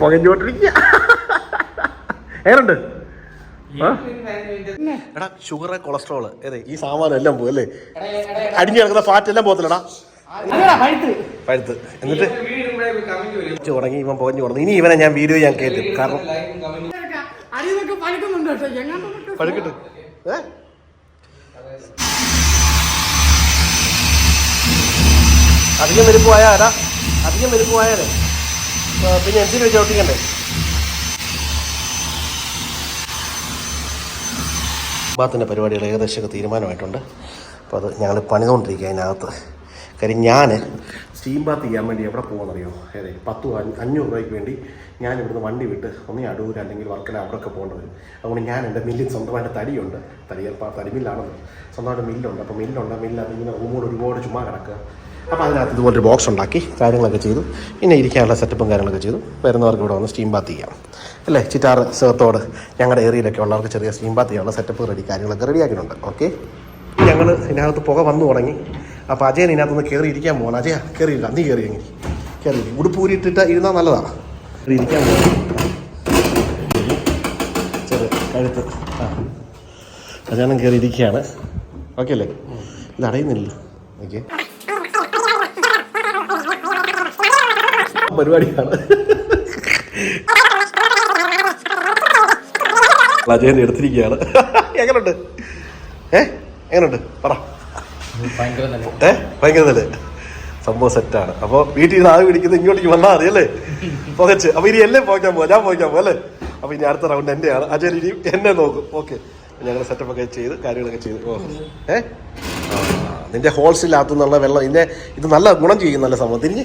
പുകഞ്ഞോട്ടിരിക്കുക എങ്ങനുണ്ട്? എടാ sugar cholesterol ഏതെ ഈ സാമാനം എല്ലാം പോകും അല്ലേ? അടിഞ്ഞു കിടക്കുന്ന ഫാറ്റ് എല്ലാം പോകത്തില്ലടാ. പഴുത്ത്. എന്നിട്ട് തുടങ്ങി ഇവൻ പോഞ്ഞു തുടങ്ങി ഇനി ഇവനെ ഞാൻ വീഡിയോ ഞാൻ കേട്ടു. കാരണം പഴുക്കിട്ട്. ഏ? അധികം വലുപ്പ് പോയാ എടാ. അധികം വലുപ്പമായാലേ. പിന്നെ എന്തിനു വെച്ച് ഒട്ടിക്കണ്ടേ? ബാത്തിന്റെ പരിപാടികൾ ഏകദേശമൊക്കെ തീരുമാനമായിട്ടുണ്ട്. അപ്പോൾ അത് ഞങ്ങൾ പണിതുകൊണ്ടിരിക്കുക അതിനകത്ത്. കാര്യം ഞാൻ സ്റ്റീം ബാത്ത് ചെയ്യാൻ വേണ്ടി എവിടെ പോകുമെന്നറിയോ? അതെ പത്ത് അഞ്ഞ- അഞ്ഞൂറ് രൂപയ്ക്ക് വേണ്ടി ഞാൻ ഇവിടുന്ന് വണ്ടി വിട്ട് ഒന്ന് അടൂർ അല്ലെങ്കിൽ വർക്കല അവിടെയൊക്കെ പോകേണ്ടി വരും. അതുകൊണ്ട് ഞാൻ എന്റെ മില്ലിൽ സ്വന്തമായിട്ട് തടിയുണ്ട്. തടി തടി മില്ലാണല്ലോ സ്വന്തമായിട്ട് മില്ലുണ്ട്. അപ്പോൾ മില്ലുണ്ട് മില്ല് ഇങ്ങനെ റൂമോട് ഒരുപാട് ചുമ്മാ കിടക്കുക. അപ്പോൾ അതിനകത്ത് ഇതുപോലൊരു ബോക്സ് ഉണ്ടാക്കി കാര്യങ്ങളൊക്കെ ചെയ്തു. പിന്നെ ഇരിക്കാനുള്ള സെറ്റപ്പും കാര്യങ്ങളൊക്കെ ചെയ്തു. വരുന്നവർക്ക് ഇവിടെ വന്ന് സ്റ്റീം ബാത്ത് ചെയ്യാം. അല്ലേ? ചിറ്റാറ് സേർത്തോട് ഞങ്ങളുടെ ഏരിയയിലൊക്കെ ഉള്ളവർക്ക് ചെറിയ സ്റ്റീം ബാത്ത് ചെയ്യാനുള്ള സെറ്റപ്പ് റെഡി കാര്യങ്ങളൊക്കെ റെഡിയാക്കിയിട്ടുണ്ട് ഓക്കെ ഞങ്ങൾ ഇതിനകത്ത് പുക വന്നു തുടങ്ങി. അപ്പോൾ അജയൻ ഇതിനകത്തുനിന്ന് കയറി ഇരിക്കാൻ പോകണം അജയ കയറിയില്ല നീ കയറി എങ്ങനെ കയറി ഉടുപ്പ് ഊരിയിട്ടിട്ട് ഇരുന്നാൽ നല്ലതാണ്. കയറി ഇരിക്കാൻ പോകണം ചെറു കഴുത്ത്. ആ. അജയനം കയറി ഇരിക്കുകയാണ്. ഓക്കെ അല്ലേ? ഇത് അടയുന്നില്ല ഓക്കെ പരിപാടിയാണ്. അജയൻ എടുത്തിരിക്കുകയാണ്. എങ്ങനുണ്ട്? ഏ? എങ്ങനുണ്ട്? പറ. ഏ? ഭയങ്കര നല്ല സംഭവം സെറ്റാണ് അപ്പോൾ വീട്ടിൽ നിന്ന് ആവി പിടിക്കുന്നത് ഇങ്ങോട്ടേക്ക് വന്നാൽ മതി അല്ലേ? പുകച്ച് അപ്പോൾ ഇനി എല്ലാം പോകാൻ പോകാം ഞാൻ പോകാൻ പോകാം അല്ലേ? അപ്പോൾ ഇനി അടുത്ത റൗണ്ട് എന്റെയാണ് അജയൻ ഇനി എന്നെ നോക്കും. ഓക്കെ. ഞങ്ങൾ സെറ്റപ്പ് ഒക്കെ ചെയ്ത് കാര്യങ്ങളൊക്കെ ചെയ്ത്. ഓ. ഏ? നിന്റെ ഹോൾസിനകത്തുനിന്നുള്ള വെള്ളം ഇതിന്റെ ഇത് നല്ല ഗുണം ചെയ്യും നല്ല സംഭവം. തിരിഞ്ഞ്.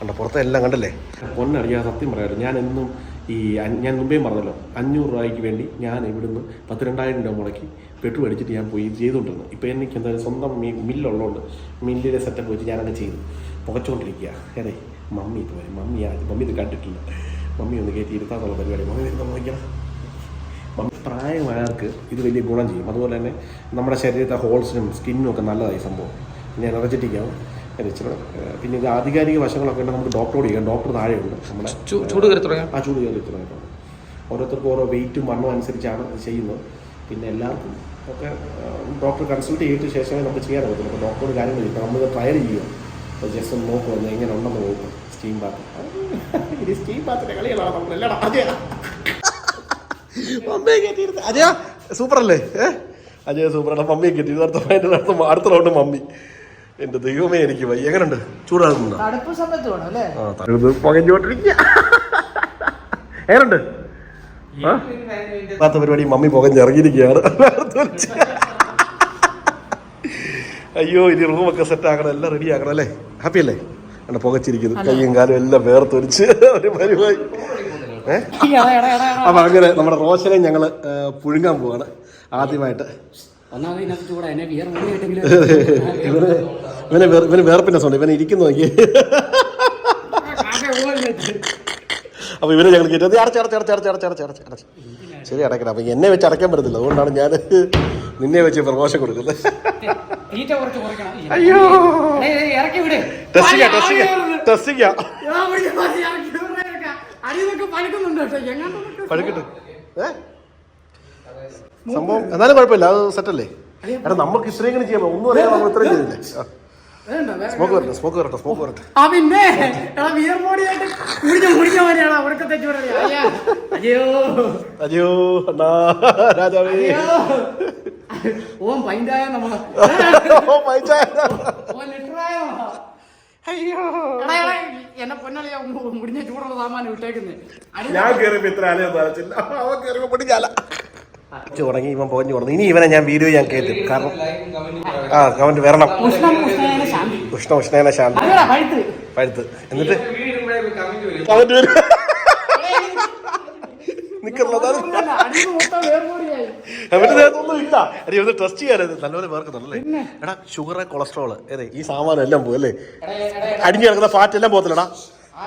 കണ്ടോ പുറത്തെ എല്ലാം കണ്ടല്ലേ? പൊന്നറിയാ സത്യം പറയാമല്ലോ ഞാൻ എന്നും ഈ ഞാൻ മുമ്പേയും പറഞ്ഞല്ലോ അഞ്ഞൂറ് രൂപയ്ക്ക് വേണ്ടി ഞാൻ ഇവിടുന്ന് പത്ത് രണ്ടായിരം രൂപ മുടക്കി പെട്രോൾ അടിച്ചിട്ട് ഞാൻ പോയി ചെയ്തുകൊണ്ടിരുന്നു. ഇപ്പോൾ എനിക്ക് എന്തായാലും സ്വന്തം മീ മില്ലുള്ളതുകൊണ്ട് മില്ലിലെ സെറ്റപ്പ് വെച്ച് ഞാനങ്ങ് ചെയ്തു. പുകച്ചുകൊണ്ടിരിക്കുക. അതെ മമ്മി വരും. മമ്മി ആ മമ്മി ഇത് കണ്ടിട്ടില്ല. മമ്മി ഒന്ന് കയറ്റി ഇരുത്താന്നുള്ള പരിപാടി. മമ്മി വരുന്ന നോക്കണം മമ്മി പ്രായമായവർക്ക് ഇത് വലിയ ഗുണം ചെയ്യും. അതുപോലെ തന്നെ നമ്മുടെ ശരീരത്തെ ഹോൾസിനും സ്കിന്നും ഒക്കെ നല്ലതായി സംഭവം. പിന്നെ എനർജറ്റിക് ഇച്ചിരി പിന്നെ ഇത് ആധികാരിക വശങ്ങളൊക്കെ ഉണ്ട് നമുക്ക് ഡോക്ടറോട് ചെയ്യാം ഡോക്ടർ താഴെയുണ്ട് നമ്മുടെ ചൂട് തുടങ്ങാം. ആ ചൂട് കയറി തുടങ്ങിയിട്ടുണ്ട് ഓരോരുത്തർക്കും ഓരോ വെയിറ്റും മണ്ണും അനുസരിച്ചാണ് ചെയ്യുന്നത്. പിന്നെ എല്ലാവർക്കും ഒക്കെ ഡോക്ടർ കൺസൾട്ട് ചെയ്തിട്ട് ശേഷമേ നമുക്ക് ചെയ്യാൻ പറ്റുള്ളൂ അപ്പോൾ ഡോക്ടറോട് കാര്യങ്ങൾ ചെയ്യും നമ്മൾ ട്രയൽ ചെയ്യും അപ്പോൾ ജസ്റ്റ് ഒന്ന് നോക്കുക. ഒന്ന് എങ്ങനെ ഉണ്ടെന്ന് നോക്കും സ്റ്റീം ബാത്ത് ഇത് സ്റ്റീം ബാത്തിന്റെ കളികളാണ് നമ്മൾ എല്ലാടാ അജയ. സൂപ്പറല്ലേ അജയ സൂപ്പർ അല്ലേ? ഏഹ് അജയ സൂപ്പറാണ് മമ്മിയെ കിട്ടി അടുത്ത അടുത്ത റൗണ്ട് മമ്മി. എന്റെ ദൈവമേ എനിക്ക് വയ്യ. എങ്ങനെയുണ്ട് ചൂടാകുന്നുണ്ടോ? പുകഞ്ഞോട്ടിരിക്കുക എങ്ങനുണ്ട്? ഇല്ലാത്ത പരിപാടി മമ്മി പുകഞ്ഞിറങ്ങിയിരിക്കുകയാണ്. അയ്യോ ഇനി റൂമൊക്കെ സെറ്റ് ആക്കണം എല്ലാം റെഡി ആക്കണം അല്ലേ? ഹാപ്പി അല്ലേ? അവിടെ പുകച്ചിരിക്കുന്നു. കയ്യും കാലും എല്ലാം വേർത്തൊരിച്ച് ഒരു പരിപാടി. ഏഹ് അപ്പൊ അങ്ങനെ നമ്മുടെ റോഷനെ ഞങ്ങൾ പുഴുങ്ങാൻ പോവാണ് ആദ്യമായിട്ട്. ഒന്നാമത് ഇതിനകത്ത് ചൂടാ. എന്നെ വിയർ മുടി കിട്ടെങ്കിലും ഇവന് ഇവനെ വേർ- ഇവന് വേർപ്പിന്റെ സൗണ്ട് ഇവനെ ഇരിക്കുന്നു നോക്കി. അപ്പൊ ഇവരെ ഞങ്ങൾ കയറ്റി അടച്ച് അടച്ച് അടച്ച് അടച്ച് അടച്ച് അടച്ച് അടച്ച് അടച്ച്. ശരി അടക്കണം അപ്പൊ എന്നെ വെച്ച് അടയ്ക്കാൻ പറ്റത്തില്ല. അതുകൊണ്ടാണ് ഞാൻ നിന്നെ വെച്ച് പ്രമോഷൻ കൊടുക്കുന്നത്. അയ്യോ. എങ്ങാണ്ടൊക്കെ പഴുക്കിട്ട്. ഏ? സംഭവം എന്നാലും കുഴപ്പമില്ല അത് സെറ്റല്ലേ? എടാ നമുക്ക് ഇത്രയും കൂടി ചെയ്യാൻ ഒന്നും അറിയാതെ നമ്മൾ ഇത്രയും ചെയ്തില്ലേ? വേണ്ട വേറെ സ്മോക്ക് വരട്ടെ സ്മോക്ക് വരട്ടെ സ്മോക്ക് വരട്ടെ. ആ പിന്നെ എടാ ബോഡിയായിട്ട് കുടിഞ്ഞ കുടിഞ്ഞ അയ്യോ അയ്യോ. അണ്ണാ രാജാവേ. ഓ ലിറ്ററായ അയ്യോ. എടാ എടാ എന്നെ പൊന്നളിയാ മുടിഞ്ഞ ചൂടുള്ള സാമാനം ഇട്ടേക്കുന്നത് ഞാൻ കയറിയപ്പോ ഇത്ര ആലയൊന്നും അരച്ചില്ല അവൻ കയറിയപ്പോ പൊടിക്കാല തുടങ്ങി ഇവൻ പോഞ്ഞു തുടങ്ങി ഇനി ഇവനെ ഞാൻ വീഡിയോ ഞാൻ കേട്ടു കാരണം ആ കമന്റ് വരണം. ഉഷ്ണം ഉഷ്ണേന ശാന്തി. പഴുത്ത്. എന്നിട്ട് കമന്റ് വരും. ചെയ്യാനത് നല്ലപോലെ വേർക്കുന്നുണ്ടല്ലേ എടാ ഷുഗർ കൊളസ്ട്രോൾ ഏതെ? ഈ സാമാനം എല്ലാം പോകും അല്ലേ? അടിഞ്ഞു കിടക്കുന്ന ഫാറ്റ് എല്ലാം പോകത്തില്ലടാ.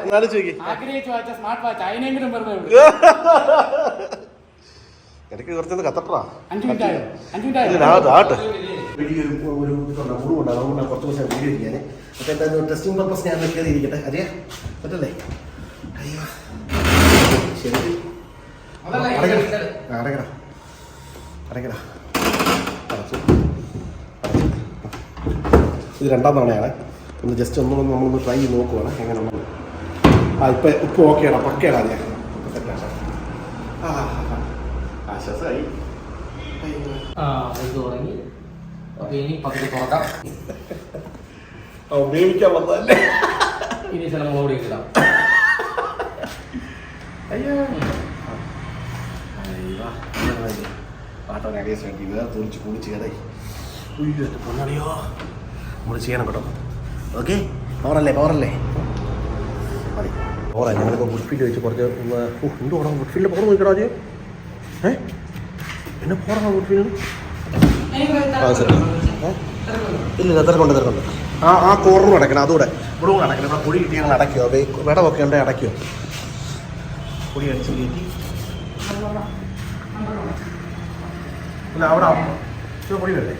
എന്നാലും ചോദിക്കേ. ഇടയ്ക്ക് കുറച്ചത് കത്തട്ടാ ആട്ടെ ഒരു ദിവസം ടെസ്റ്റിംഗ് പർപ്പസ് ഞാൻ ശരി. ഇത് രണ്ടാം തവണയാണ്. ഒന്ന് ജസ്റ്റ് ഒന്നും നമ്മളൊന്ന് ട്രൈ ചെയ്ത് നോക്കുവാണ്. എങ്ങനെയുള്ളത് ആ ഇപ്പം ഇപ്പം ഓക്കെയാണ് പക്കയാണ് അറിയാം ആ ഇത് തുടങ്ങി. അപ്പൊ ഇനി പകുതി തുറക്കാം. ഉപയോഗിക്കാൻ വന്നതല്ലേ? ഇനി ചില മുളക് ഇടാം. അയ്യോ. അടിയസ് വേണ്ടി വേറെ തുളിച്ച് കുളിച്ച് കയറായി ഉയ്യോ പൊന്നടിയോ. നമ്മൾ ചെയ്യണം കേട്ടോ. ഓക്കെ പവറല്ലേ പവറല്ലേ മതി. പവറാ ഞങ്ങളിപ്പോൾ വുഡ് ഫീൽഡ് വെച്ച് കുറച്ച് എന്ത് പോകണം വുഡ് ഫീൽഡിൽ പവർ നോക്കണോ ആദ്യം. ഫീൽഡ് ആ ശരി. ഇല്ല തിരക്കുണ്ട് തിരക്കുണ്ട് ആ ആ കോർണർ അടയ്ക്കണം അതുകൂടെ. ഇവിടെ കൂടെ അടയ്ക്കണം ഇവിടെ പൊടി കിട്ടി ഞങ്ങൾ അടയ്ക്കോ വിടവൊക്കെ ഉണ്ടെങ്കിൽ അടയ്ക്കോ പൊടി അടിച്ച് കയറ്റി അല്ല അവിടെ പൊടി വേണ്ടേ?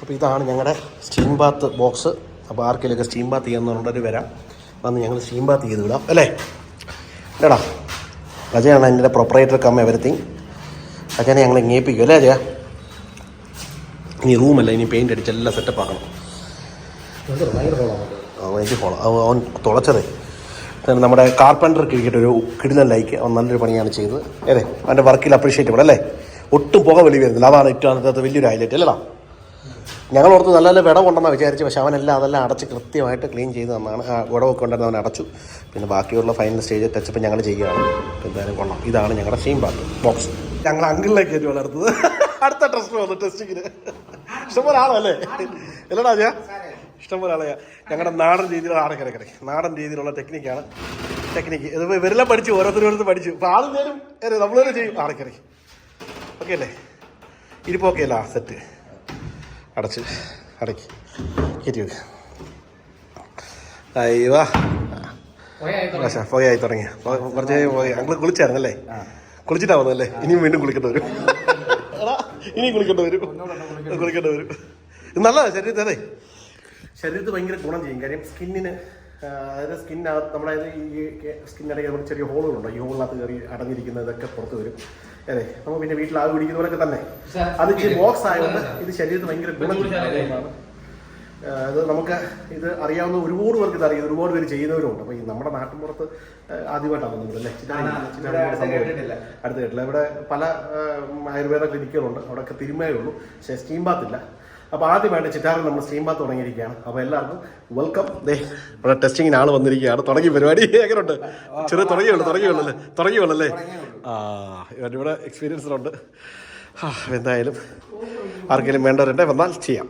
അപ്പോൾ ഇതാണ് ഞങ്ങളുടെ സ്റ്റീം ബാത്ത് ബോക്സ് അപ്പോൾ ആർക്കെങ്കിലുമൊക്കെ സ്റ്റീം ബാത്ത് ചെയ്യാമെന്നുണ്ടെങ്കിൽ വരാം. വന്ന് ഞങ്ങൾ സ്റ്റീം ബാത്ത് ചെയ്ത് വിടാം. അല്ലേ? എടാ അജയാണ് എന്റെ പ്രൊപ്പറേറ്റർ കം എവരിത്തിങ് അജയനെ ഞങ്ങൾ ഇങ്ങേപ്പിക്കും അല്ലേ അജയ ഇനി റൂമല്ല ഇനി പെയിന്റ് അടിച്ച് എല്ലാം സെറ്റപ്പ് ആക്കണം. എനിക്ക് ഫോളോ അവൻ തുളച്ചതേ. നമ്മുടെ കാർപ്പന്റർ കിട്ടിയിട്ട് ഒരു കിടിലൻ ലൈക്ക് അവൻ നല്ലൊരു പണിയാണ് ചെയ്തത്. അതെ അവന്റെ വർക്കിൽ അപ്രീഷിയേറ്റ് ചെയ്യണം അല്ലേ? ഒട്ടും പുക വെളി വരുന്നില്ല അതാണ് ഏറ്റവും അതിനകത്ത് വലിയൊരു ഹൈലൈറ്റ് അല്ലേടാ? ഞങ്ങൾ ഓർത്ത് നല്ല നല്ല വിടവ് ഉണ്ടെന്നാണ് വിചാരിച്ചു പക്ഷെ അവനെല്ലാം അതെല്ലാം അടച്ച് കൃത്യമായിട്ട് ക്ലീൻ ചെയ്ത് തന്നാണ്. ആ വിടവൊക്കെ ഉണ്ടായിരുന്നു അവൻ അടച്ചു. പിന്നെ ബാക്കിയുള്ള ഫൈനൽ സ്റ്റേജ് ടച്ചപ്പ് ഞങ്ങൾ ചെയ്യുകയാണ്. എന്തായാലും കൊള്ളാം. ഇതാണ് ഞങ്ങളുടെ സീം പാർട്ട് ബോക്സ് ഞങ്ങൾ അങ്കിളിലേക്ക് കയറ്റി വളർത്തത് അടുത്ത ടെസ്റ്റ് വന്നു ടെസ്റ്റിങ്ങിന് ഇഷ്ടംപോലെ ആളല്ലേ അല്ലടാ ഞാൻ ഇഷ്ടംപോലെ ആളെയാ ഞങ്ങളുടെ നാടൻ രീതിയിലുള്ള ആടക്കിടക്കിട നാടൻ രീതിയിലുള്ള ടെക്നിക്കാണ് ടെക്നിക്ക് ഇത് ഇവരെല്ലാം പഠിച്ചു ഓരോരുത്തരും പഠിച്ചു. അപ്പോൾ ആളും നേരം നമ്മൾ ചെയ്യും. ആടക്കിടയ്ക്ക് ഓക്കെ അല്ലേ? ഇരിപ്പ് ഓക്കെ അല്ല? സെറ്റ് അടച്ച് അടക്കി. കയറ്റി വെക്ക്. അയ്യോ പുകയായി തുടങ്ങി കുറച്ച് പോയി. കുളിച്ചായിരുന്നു കുളിച്ചായിരുന്നല്ലേ? കുളിച്ചിട്ടാ വന്നല്ലേ ഇനിയും വീണ്ടും കുളിക്കേണ്ടി വരും. ഇനിയും കുളിക്കേണ്ടി വരും. കുളിക്കേണ്ടി വരും. ഇത് നല്ലതാ ശരീരത്തെ അതെ. ശരീരത്തിൽ ഭയങ്കര ഗുണം ചെയ്യും. കാര്യം സ്കിന്നിന് അതായത് സ്കിന്നകത്ത് നമ്മുടെ ഈ സ്കിന്നിടയ്ക്ക് നമ്മൾ ചെറിയ ഹോളുകളുണ്ട്? ഈ ഹോളിനകത്ത് കയറി അടഞ്ഞിരിക്കുന്ന ഇതൊക്കെ പുറത്ത് വരും. അതെ നമ്മൾ പിന്നെ വീട്ടിൽ ആവ് പിടിക്കുന്നവരൊക്കെ തന്നെ. അത് ഇച്ചിരി ബോക്സ് ആയതുകൊണ്ട് ഇത് ശരീരത്തിൽ ഭയങ്കര ഗുണം ചെയ്യുന്നതാണ് ഇത് നമുക്ക് ഇത് അറിയാവുന്ന ഒരുപാട് പേർക്ക് ഇത് അറിയാം. ഒരുപാട് പേര് ചെയ്യുന്നവരുണ്ട് അപ്പോൾ ഈ നമ്മുടെ നാട്ടിൻപുറത്ത് ആദ്യമായിട്ടാണ് വന്നത് അല്ലേ? അടുത്ത കേട്ടില്ല ഇവിടെ പല ആയുർവേദ ക്ലിനിക്കുകളുണ്ട്. അവിടെയൊക്കെ തിരുമേ ഉള്ളൂ പക്ഷേ സ്റ്റീം ബാത്ത് ഇല്ല. അപ്പോൾ ആദ്യമായിട്ട് ചിറ്റാറിൽ നമ്മൾ സ്റ്റീം ബാത്ത് തുടങ്ങിയിരിക്കുകയാണ്. അപ്പോൾ എല്ലാവർക്കും വെൽക്കം ദേ ഇവിടെ ടെസ്റ്റിങ്ങിന് ആൾ വന്നിരിക്കുകയാണ്. തുടങ്ങി പരിപാടി? എങ്ങനെയുണ്ട് ചെറിയ തുടങ്ങിയുള്ളൂ തുടങ്ങിയുള്ളൂ തുടങ്ങിയുള്ളല്ലേ? തുടങ്ങിയുള്ളൂ അല്ലേ ആ ഇവരുടെ ഇവിടെ എക്സ്പീരിയൻസ് ഉണ്ട് ആ എന്തായാലും ആർക്കെങ്കിലും വേണ്ടവരുണ്ടെ വന്നാൽ ചെയ്യാം.